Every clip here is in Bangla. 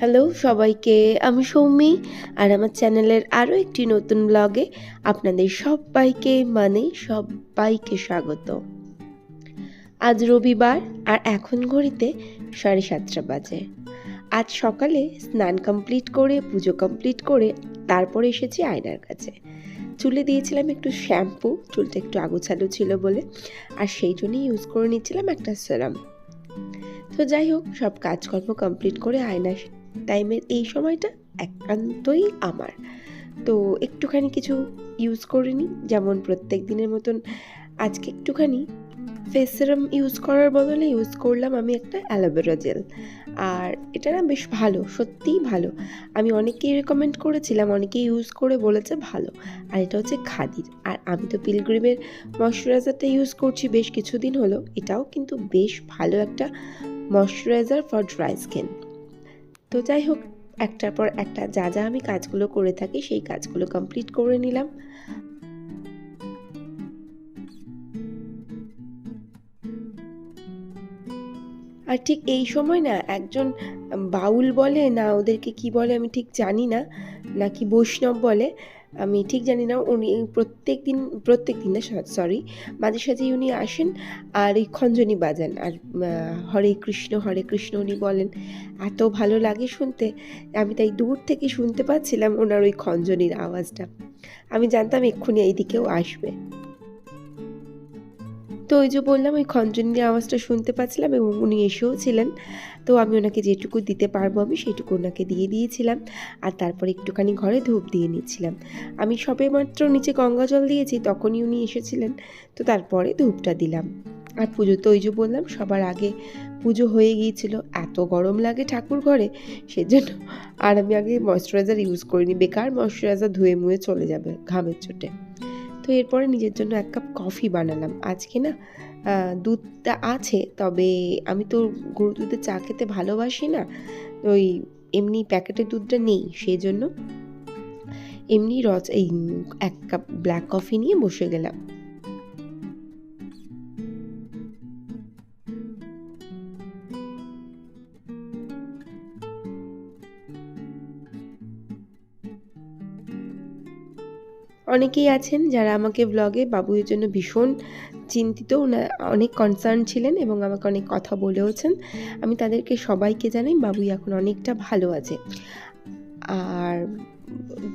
হ্যালো সবাইকে, আমি সৌমি আর আমার চ্যানেলের আরও একটি নতুন ব্লগে আপনাদের সবাইকে মানে সবাইকে স্বাগত। আজ রবিবার আর এখন ঘড়িতে সাড়ে সাতটা বাজে। আজ সকালে স্নান কমপ্লিট করে, পুজো কমপ্লিট করে তারপরে এসেছি আয়নার কাছে। চুলে দিয়েছিলাম একটু শ্যাম্পু চুলটা একটু আগুছালু ছিল বলে, আর সেই জন্যই ইউজ করে নিচ্ছিলাম একটা সেরাম তো যাই হোক, সব কাজকর্ম কমপ্লিট করে আয়না টাইমের এই সময়টা একান্তই আমার। তো একটুখানি কিছু ইউজ করে নিই, যেমন প্রত্যেক দিনের মতন আজকে একটুখানি ফেস সিরাম ইউজ করার বদলে ইউজ করলাম আমি একটা অ্যালোভেরা জেল আর এটা না বেশ ভালো, সত্যিই ভালো। আমি অনেকেই রেকমেন্ড করেছিলাম, অনেকেই ইউজ করে বলেছে ভালো। আর এটা হচ্ছে খাদির। আর আমি তো পিলগ্রিমের ময়শ্চারাইজারটা ইউজ করছি বেশ কিছুদিন হলো, এটাও কিন্তু বেশ ভালো একটা ময়শ্চারাইজার ফর ড্রাই স্কিন তো যাই হোক, একটার পর একটা যা যা আমি কাজগুলো করে থাকি সেই কাজগুলো কমপ্লিট করে নিলাম। আর ঠিক এই সময় না একজন বাউল বলে, না ওদেরকে কি বলে আমি ঠিক জানি না নাকি বৈষ্ণব বলে আমি ঠিক জানি না, উনি প্রত্যেক দিন প্রত্যেক দিন না সরি মাঝে সাঝে উনি আসেন আর এই খঞ্জনি বাজান আর হরে কৃষ্ণ হরে কৃষ্ণ উনি বলেন, এত ভালো লাগে শুনতে। আমি তাই দূর থেকে শুনতে পাচ্ছিলাম ওনার ওই খঞ্জনির আওয়াজটা। আমি জানতাম এক্ষুনি এইদিকেও আসবে। তো ওই যে বললাম, ওই খঞ্জনির আওয়াজটা শুনতে পাচ্ছিলাম এবং উনি এসেও ছিলেন। তো আমি ওনাকে যেটুকু দিতে পারব আমি সেইটুকু ওনাকে দিয়ে দিয়েছিলাম। আর তারপর একটুখানি ঘরে ধূপ দিয়ে নিচ্ছিলাম। আমি সবে মাত্র নিচে গঙ্গা জল দিয়েছি, তখনই উনি এসেছিলেন। তো তারপরে ধূপটা দিলাম। আর পুজো তো ওই যে বললাম, সবার আগে পুজো হয়ে গিয়েছিল। এত গরম লাগে ঠাকুর ঘরে, সেজন্য আর আমি আগে ময়শ্চারাইজার ইউজ করিনি। বেকার ময়শ্চারাইজার ধুয়ে মুয়ে চলে যাবে ঘামের চোটে। তো এরপরে নিজের জন্য এক কাপ কফি বানালাম। আজকে না দুধটা আছে, তবে আমি তো গরু দুধের চা খেতে ভালোবাসি না। ওই এমনি প্যাকেটের দুধটা নেই সেই জন্য এমনি রচ এই এক কাপ ব্ল্যাক কফি নিয়ে বসে গেলাম। অনেকেই আছেন যারা আমাকে ব্লগে বাবুয়ের জন্য ভীষণ চিন্তিত অনেক কনসার্ন ছিলেন এবং আমাকে অনেক কথা বলেওছেন। আমি তাদেরকে সবাইকে জানাই বাবুই এখন অনেকটা ভালো আছে। আর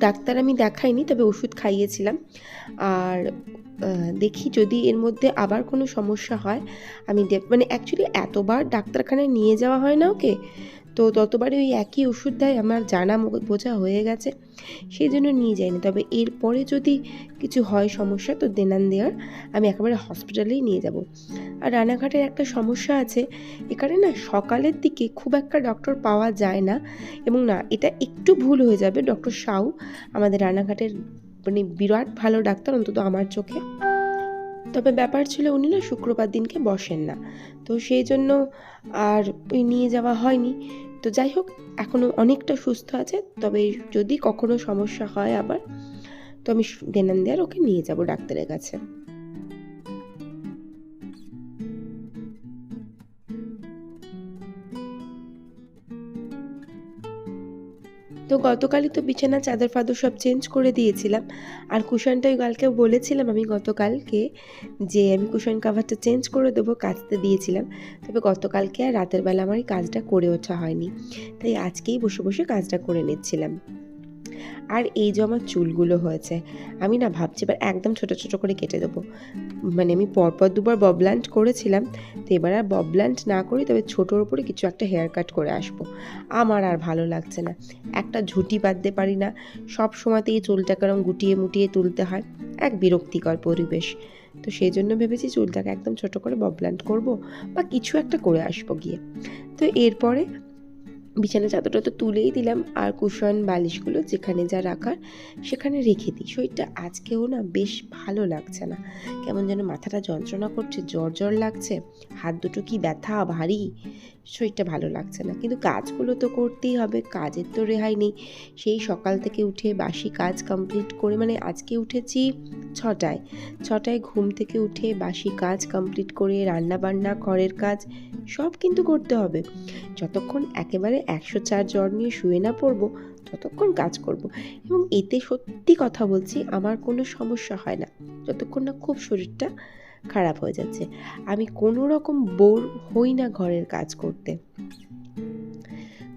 ডাক্তার আমি দেখাইনি, তবে ওষুধ খাইয়েছিলাম। আর দেখি যদি এর মধ্যে আবার কোনো সমস্যা হয়, আমি মানে অ্যাকচুয়ালি এতবার ডাক্তারখানায় নিয়ে যাওয়া হয় না ওকে তো ততবারই ওই একই ওষুধ দেয়, আমার জানা বোঝা হয়ে গেছে সেই জন্য নিয়ে যাইনি। তবে এরপরে যদি কিছু হয় সমস্যা, তো দেনান দেওয়ার আমি একেবারে হসপিটালেই নিয়ে যাব। আর রানাঘাটের একটা সমস্যা আছে এখানে না সকালের দিকে খুব একটা ডক্টর পাওয়া যায় না। এবং না, এটা একটু ভুল হয়ে যাবে। ডক্টর সাউ, আমাদের রানাঘাটের মানে বিরাট ভালো ডাক্তার, অন্তত আমার চোখে। তবে ব্যাপার ছিল উনি না শুক্রবার দিনকে বসেন না। তো সেই জন্য আর ওই নিয়ে যাওয়া হয়নি। তো যাই হোক এখনও অনেকটা সুস্থ আছে, তবে যদি কখনো সমস্যা হয় আবার, তো আমি দেনান দেয়ার ওকে নিয়ে যাব ডাক্তারের কাছে। তো গতকালই তো বিছানা চাদর ফাদর সব চেঞ্জ করে দিয়েছিলাম। আর কুশনটা ওই কালকেও বলেছিলাম আমি গতকালকে যে আমি কুশন কাভারটা চেঞ্জ করে দেবো কাচতে দিয়েছিলাম। তবে গতকালকে আর রাতের বেলা আমার এই কাজটা করে ওঠা হয়নি। তাই আজকেই বসে বসে কাজটা করে নিচ্ছিলাম। আর এই যে আমার চুলগুলো হয়েছে, আমি না ভাবছি এবার একদম ছোট ছোট করে কেটে দেবো। মানে আমি পরপর দুবার ববল্যান্ড করেছিলাম, তো এবার আর ববল্যান্ড না করি, তবে ছোটোর উপরে কিছু একটা হেয়ার কাট করে আসব। আমার আর ভালো লাগছে না। একটা ঝুটি বাঁধতে পারি না। সব সময়তেই চুলটা কেরম গুটিয়ে মুটিয়ে তুলতে হয়। এক বিরক্তিকর পরিবেশ। তো সেই জন্য ভেবেছি চুলটাকে একদম ছোট করে ববল্যান্ড করব বা কিছু একটা করে আসব গিয়ে। তো এরপরে বিছানা চাদরটা তো তুলেই দিলাম আর কুশন বালিশগুলো যেখানে যা রাখার সেখানে রেখে দিই। শরীরটা আজকেও না বেশ ভালো লাগছে না। কেমন যেন মাথাটা যন্ত্রণা করছে, জ্বর জ্বর লাগছে, হাত দুটো কি ব্যথা, ভারী? শরীরটা ভালো লাগছে না। কিন্তু কাজগুলো তো করতেই হবে, কাজের তো রেহাই নেই। সেই সকাল থেকে উঠে বাসি কাজ কমপ্লিট করে মানে আজকে উঠেছি ছটায়। ছটায় ঘুম থেকে উঠে বাসি কাজ কমপ্লিট করে রান্না বান্না ঘরের কাজ সব কিন্তু করতে হবে। যতক্ষণ একেবারে একশো চার জ্বর নিয়ে শুয়ে না পড়ব, ততক্ষণ কাজ করব। এবং এতে সত্যি কথা বলছি, আমার কোনো সমস্যা হয় না। যতক্ষণ না খুব শরীরটা খারাপ হয়ে যাচ্ছে। আমি কোনো রকম বোর হই না ঘরের কাজ করতে।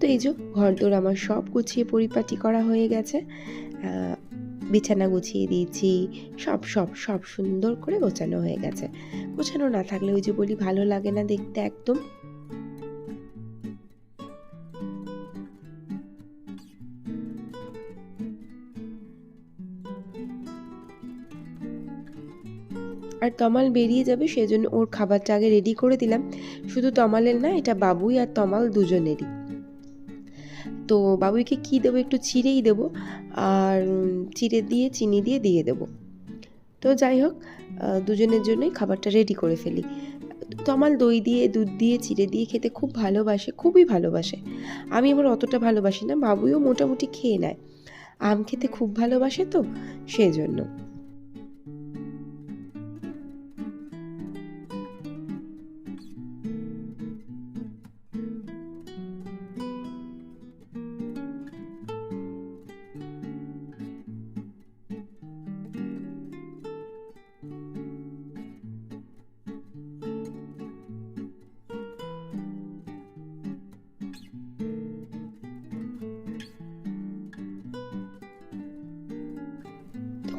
তো এই যে ঘরদোর আমার সব গুছিয়ে পরিপাটি করা হয়ে গেছে। বিছানা গুছিয়ে দিয়েছি, সব সব সব সুন্দর করে গোছানো হয়ে গেছে। গোছানো না থাকলে ওই যে বলি, ভালো লাগে না দেখতে একদম। আর তমাল বেরিয়ে যাবে, সেজন্য ওর খাবারটা আগে রেডি করে দিলাম। শুধু তমালের না, এটা বাবুই আর তমাল দুজনেরই। তো বাবুইকে কি দেবো একটু চিড়েই দেবো, আর চিড়ে দিয়ে, চিনি দিয়ে দিয়ে দেবো। তো যাই হোক দুজনের জন্যই খাবারটা রেডি করে ফেলি। তমাল দই দিয়ে, দুধ দিয়ে, চিড়ে দিয়ে খেতে খুব ভালোবাসে, খুবই ভালোবাসে। আমি আবার অতটা ভালোবাসি না, বাবুইও মোটামুটি খেয়ে নেয়। আম খেতে খুব ভালোবাসে তো, সেজন্য।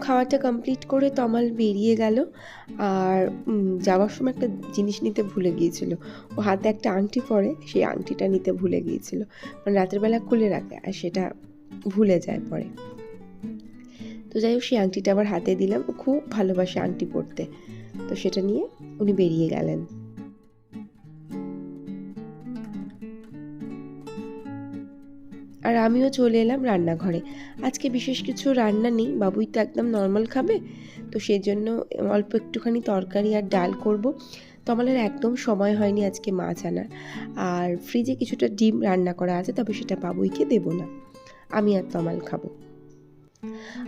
খাওয়াটা কমপ্লিট করে তমাল বেরিয়ে গেল আর যাওয়ার সময় একটা জিনিস নিতে ভুলে গিয়েছিল। ও হাতে একটা আংটি পরে, সেই আংটিটা নিতে ভুলে গিয়েছিল। মানে রাতের বেলা খুলে রাখে আর সেটা ভুলে যায় পরে। তো যাই হোক, সেই আংটিটা আবার হাতে দিলাম। খুব ভালোবাসে আংটি পরতে। তো সেটা নিয়ে উনি বেরিয়ে গেলেন। আর আমিও চলে এলাম রান্নাঘরে। আজকে বিশেষ কিছু রান্না নেই, বাবুই তো একদম নর্মাল খাবে, তো সেই জন্য অল্প একটুখানি তরকারি আর ডাল করব। তমালের একদম সময় হয়নি আজকে মাছ আনার। আর ফ্রিজে কিছুটা ডিম রান্না করা আছে, তবে সেটা বাবুইকে দেবো না। আমি আর তমাল খাব।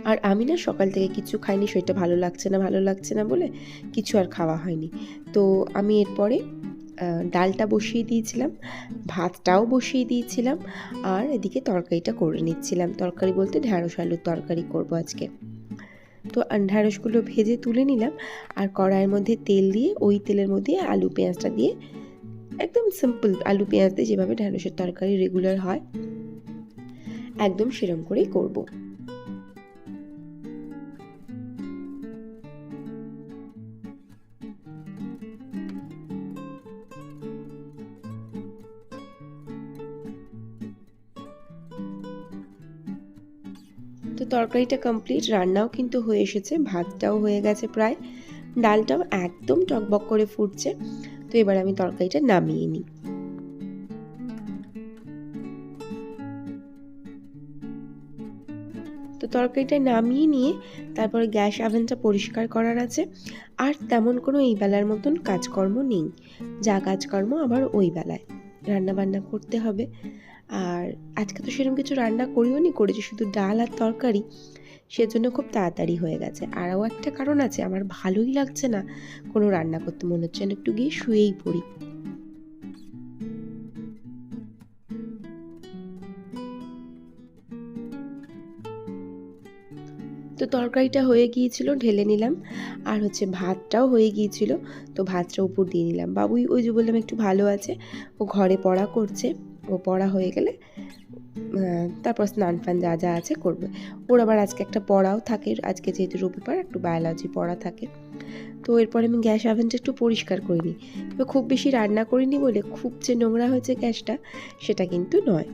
আর আমি না সকাল থেকে কিছু খাইনি, সেটা ভালো লাগছে না, ভালো লাগছে না বলে কিছু আর খাওয়া হয়নি। তো আমি এরপরে ডালটা বসিয়ে দিয়েছিলাম, ভাতটাও বসিয়ে দিয়েছিলাম, আর এদিকে তরকারিটা করে নিচ্ছিলাম। তরকারি বলতে ঢ্যাঁড়স, আলুর তরকারি করব আজকে। তো ঢ্যাঁড়সগুলো ভেজে তুলে নিলাম, আর কড়াইয়ের মধ্যে তেল দিয়ে, ওই তেলের মধ্যে আলু পেঁয়াজটা দিয়ে, একদম সিম্পল আলু পেঁয়াজ দিয়ে যেভাবে ঢ্যাঁড়সের তরকারি রেগুলার হয়, একদম সেরম করেই করব। তরকারিটা কমপ্লিট রান্নাও কিন্তু হয়ে এসেছে, ভাতটাও হয়ে গেছে প্রায়। ডালটাও একদম টকবক করে ফুটছে, তো এবার আমি তরকারিটা নামিয়ে নিই। তো তরকারিটা নামিয়ে নিয়ে তারপরে গ্যাস আভেনটা পরিষ্কার করার আছে, আর তেমন কোনো এই বেলার মতন কাজকর্ম নেই। যা কাজকর্ম আবার ওই বেলায়। রান্না বান্না করতে হবে। আর আজকে তো সেরকম কিছু রান্না করিও নি, করেছি শুধু ডাল আর তরকারি। সেজন্য খুব তাড়াতাড়ি হয়ে গেছে। আরও একটা কারণ আছে, আমার ভালোই লাগছে না কোনো রান্না করতে, মনে হচ্ছে না একটু গিয়ে শুয়েই পড়ি। তো তরকারিটা হয়ে গিয়েছিল, ঢেলে নিলাম। আর হচ্ছে ভাতটাও হয়ে গিয়েছিল, তো ভাতটা উপর দিয়ে নিলাম। বাবুই ওই যে বললাম একটু ভালো আছে, ও ঘরে পড়া করছে। ও পড়া হয়ে গেলে তারপর স্নান ফান যা যা আছে করবে। ওর আবার আজকে একটা পড়াও থাকে, আজকে যেহেতু রবিবার, একটু বায়োলজি পড়া থাকে। তো এরপরে আমি গ্যাস আভেনটা একটু পরিষ্কার করিনি। তবে খুব বেশি রান্না করিনি বলে খুব যে নোংরা হয়েছে গ্যাসটা, সেটা কিন্তু নয়।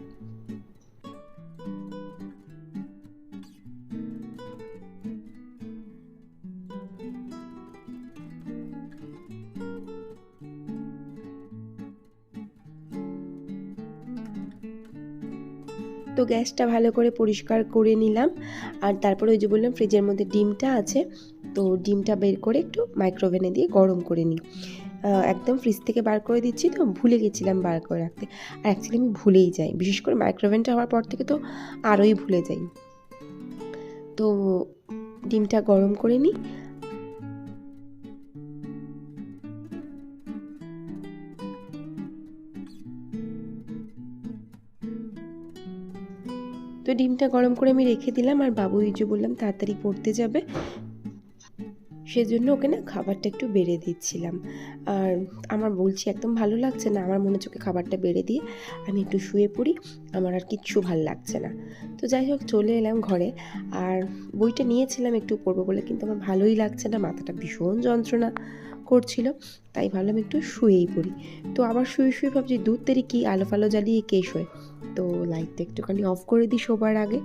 তো গ্যাসটা ভালো করে পরিষ্কার করে নিলাম। আর তারপরে ওই যে বললাম ফ্রিজের মধ্যে ডিমটা আছে, তো ডিমটা বের করে একটু মাইক্রোওভেনে দিয়ে গরম করে নিই। একদম ফ্রিজ থেকে বার করে দিচ্ছি তো, ভুলে গেছিলাম বার করে রাখতে। আর অ্যাকচুয়ালি আমি ভুলেই যাই, বিশেষ করে মাইক্রোওভেনটা হওয়ার পর থেকে তো আরোই ভুলে যাই। তো ডিমটা গরম করে নিই ডিমটা গরম করে আমি রেখে দিলাম আর বাবু যে বললাম তাড়াতাড়ি পড়তে যাবে। সেজন্য ওকে না খাবারটা একটু বেড়ে দিচ্ছিলাম। আর আমার বলছি, একদম ভালো লাগছে না, আমার মনে চোখে খাবারটা বেড়ে দিয়ে আমি একটু শুয়ে পড়ি, আমার আর কিচ্ছু ভালো লাগছে না। তো যাই হোক, চলে এলাম ঘরে। আর বইটা নিয়েছিলাম একটু পড়ব বলে, কিন্তু আমার ভালোই লাগছে না, মাথাটা ভীষণ যন্ত্রণা করছিল, তাই ভাবলাম একটু শুয়েই পড়ি। তো আবার শুয়ে শুয়ে ভাবছি, দুধ তেরি কি আলো ফালো জ্বালিয়ে কে শোয় তো লাইটটা একটুখানি অফ করে দিই শোবার আগে।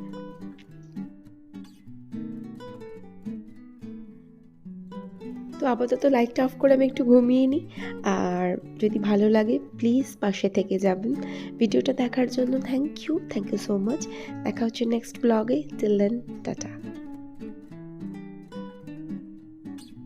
তো, আপাতত লাইটটা অফ করে আমি একটু ঘুমিয়ে নিই। আর যদি ভালো লাগে প্লিজ পাশে থেকে যাবেন। ভিডিওটা দেখার জন্য thank you thank you so much দেখা হচ্ছে নেক্সট ব্লগে টিল দেন টাটা